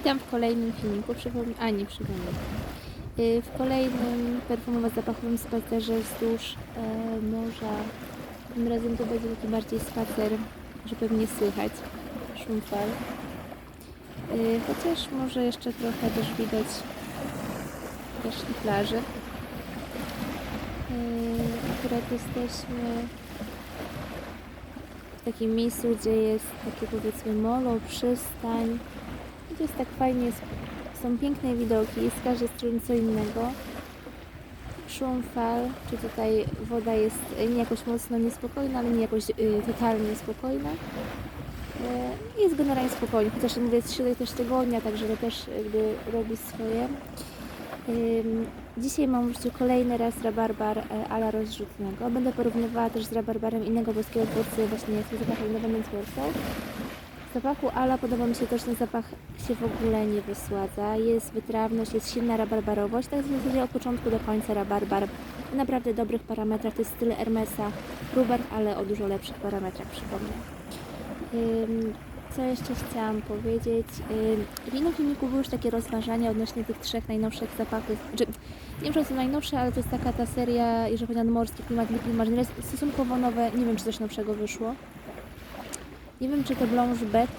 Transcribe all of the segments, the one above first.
Witam w kolejnym filmiku, przypomnę, a nie przypomnę. Y, W kolejnym perfumowo-zapachowym spacerze wzdłuż e, morza. Tym razem to będzie taki bardziej spacer, że pewnie słychać szum fal. Y, Chociaż może jeszcze trochę też widać też i plaży. Y, Akurat jesteśmy w takim miejscu, gdzie jest takie powiedzmy molo, przystań. Jest tak fajnie, są piękne widoki, jest z każdej strony co innego. Szum fal, czy tutaj woda jest y, nie jakoś mocno niespokojna, ale nie jakoś y, totalnie spokojna. Y, Jest generalnie spokojnie, chociaż mówię, jest środek też tygodnia, także to też jakby robi swoje. Ym, Dzisiaj mam życiu kolejny raz rabarbar e, ala rozrzutnego. Będę porównywała też z rabarbarem innego włoskiego twórcy, właśnie z zapachem Nowym Warsaw. Zapachu ala podoba mi się to, że ten zapach się w ogóle nie wysładza. Jest wytrawność, jest silna rabarbarowość. Tak w zasadzie od początku do końca rabarbar. W naprawdę dobrych parametrach. To jest styl Hermesa Ruber, ale o dużo lepszych parametrach, przypomnę. Ym, Co jeszcze chciałam powiedzieć? Ym, W innym filmiku były już takie rozważania odnośnie tych trzech najnowszych zapachów. Znaczy, nie wiem, czy są najnowsze, ale to jest taka ta seria, jeżeli chodzi o morski klimat, marginalis, stosunkowo nowe. Nie wiem, czy coś nowszego wyszło. Nie wiem, czy te Blanche Bet,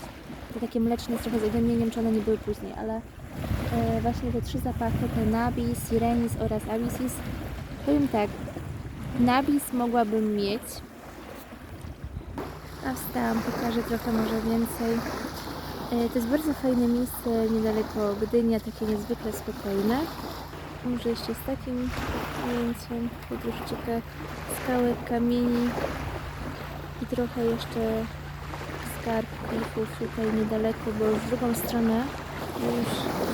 te takie mleczne z trochę z odmienieniem, czy one nie były później, ale e, właśnie te trzy zapachy, te Nabis, Sirenis oraz Abisis, powiem tak, Nabis mogłabym mieć, a wstałam, pokażę trochę może więcej. E, To jest bardzo fajne miejsce niedaleko Gdynia, takie niezwykle spokojne. Może jeszcze z takim ujęciem, po troszeczkę skałek, kamieni i trochę jeszcze skarb klifów tutaj niedaleko, bo w drugą stronę, już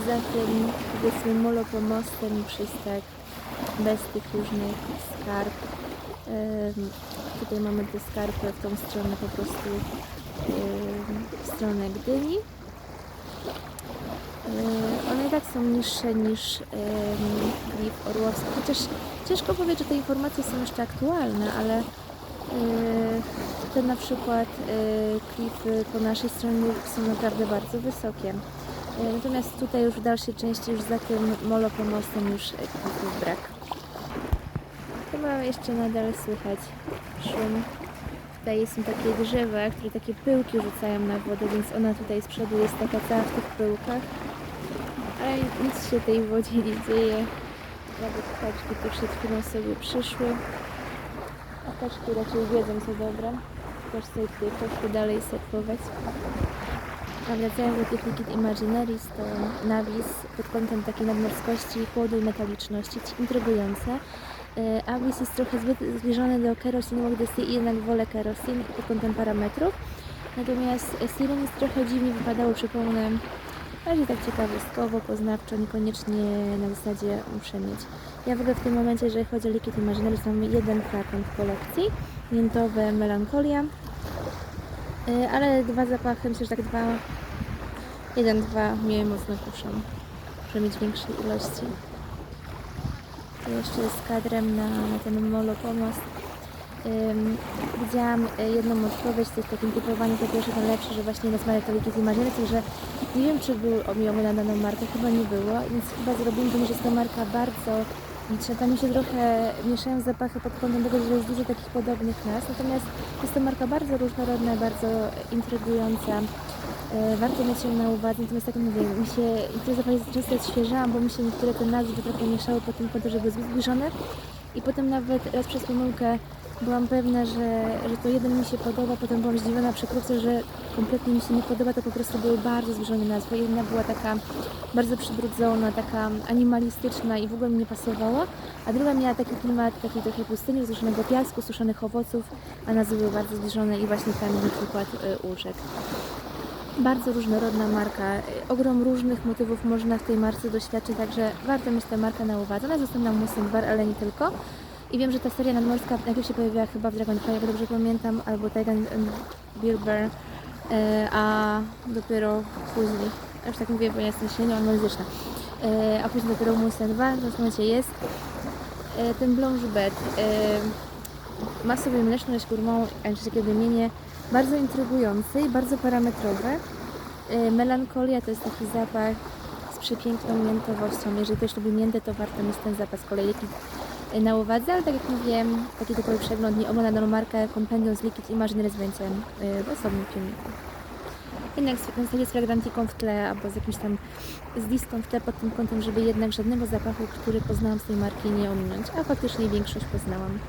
za tym powiedzmy molopomostem i przystak bez tych różnych skarb. Tutaj mamy te skarpy w tą stronę po prostu w stronę Gdyni. E, One i tak są niższe niż em, klif orłowski, chociaż ciężko powiedzieć, że te informacje są jeszcze aktualne, ale e, te na przykład e, klify po naszej stronie są naprawdę bardzo wysokie. E, Natomiast tutaj już w dalszej części, już za tym molopomostem już klifów brak. Chyba jeszcze nadal słychać szum. Tutaj są takie drzewa, które takie pyłki rzucają na wodę, więc ona tutaj z przodu jest taka cała w tych pyłkach. Ale nic się tej wodzie nie dzieje. Nawet kaczki tu przed chwilą sobie przyszły. A kaczki raczej wiedzą co dobre. Też sobie tutaj poszły dalej surfować. A wracając do tych Liquid Imaginaries, to nawis pod kątem takiej nadmorskości, chłodu i metaliczności, intrygujące. E, Avis jest trochę zbyt zbliżony do kerosinu, gdy Sea jednak wolę kerosin pod kątem parametrów. Natomiast Siren jest trochę dziwnie wypadało, przypomnę, bardziej tak ciekawostkowo, poznawczo, niekoniecznie na zasadzie muszę mieć. Ja w ogóle w tym momencie, jeżeli chodzi o Liquid Imaginaries, mam jeden flakon w kolekcji, miętowe Melancholia, E, ale dwa zapachy, myślę, że tak dwa, jeden, dwa mnie mocno kuszą, żeby mieć większej ilości. Tu jeszcze z kadrem na, na ten molo pomost. Widziałam y, jedną odpowiedź, to jest takim typowaniu to pierwsze, to lepsze, że właśnie na smarek to Liquid Imaginaries, że nie wiem, czy był omijamy na daną markę, chyba nie było, więc chyba zrobimy, ponieważ jest to marka bardzo liczna. Tam mi się trochę mieszają zapachy pod kątem tego, że jest dużo takich podobnych nas, natomiast jest to marka bardzo różnorodna, bardzo intrygująca. E, Warto mieć ją na uwadze, natomiast tak mówię, mi się niektóre zapachy często odświeżałam, bo mi się niektóre te nazwy trochę mieszały po tym kątem, że były zbliżone i potem nawet raz przez pomyłkę byłam pewna, że, że to jeden mi się podoba, potem byłam zdziwiona przekrótce, że kompletnie mi się nie podoba, to po prostu były bardzo zbliżone nazwy. Jedna była taka bardzo przybrudzona, taka animalistyczna i w ogóle mi nie pasowała, a druga miała taki klimat takiej trochę pustyni, suszonego piasku, suszonych owoców, a nazwy były bardzo zbliżone i właśnie tam na przykład łóżek. Bardzo różnorodna marka, y, ogrom różnych motywów można w tej marce doświadczyć, także warto mieć tę markę na uwadze. Ona została na Musin Bar, ale nie tylko. I wiem, że ta seria nadmorska najpierw się pojawiła chyba w Dragonfly, jak dobrze pamiętam, albo Titan Bilber, y, a dopiero później, już tak mówię, bo ja jestem średnio analityczna, y, a później dopiero Musin Bar, w tym jest. Y, Ten Blanche Bet ma sobie mleczność górmą, jeszcze takie wymienienie bardzo intrygujące i bardzo parametrowe. Melancholia to jest taki zapach z przepiękną miętowością. Jeżeli ktoś lubi miętę, to warto mieć ten zapach z kolei na uwadze, ale tak jak mówiłem, taki typowy przegląd nie ogląda markę Compendium z Liquid Imaginary z więcej y, w osobnym filmiku. Jednak na zasadzie z fragrantiką w tle, albo z jakimś tam z listą w tle pod tym kątem, żeby jednak żadnego zapachu, który poznałam z tej marki nie ominąć, a faktycznie większość poznałam.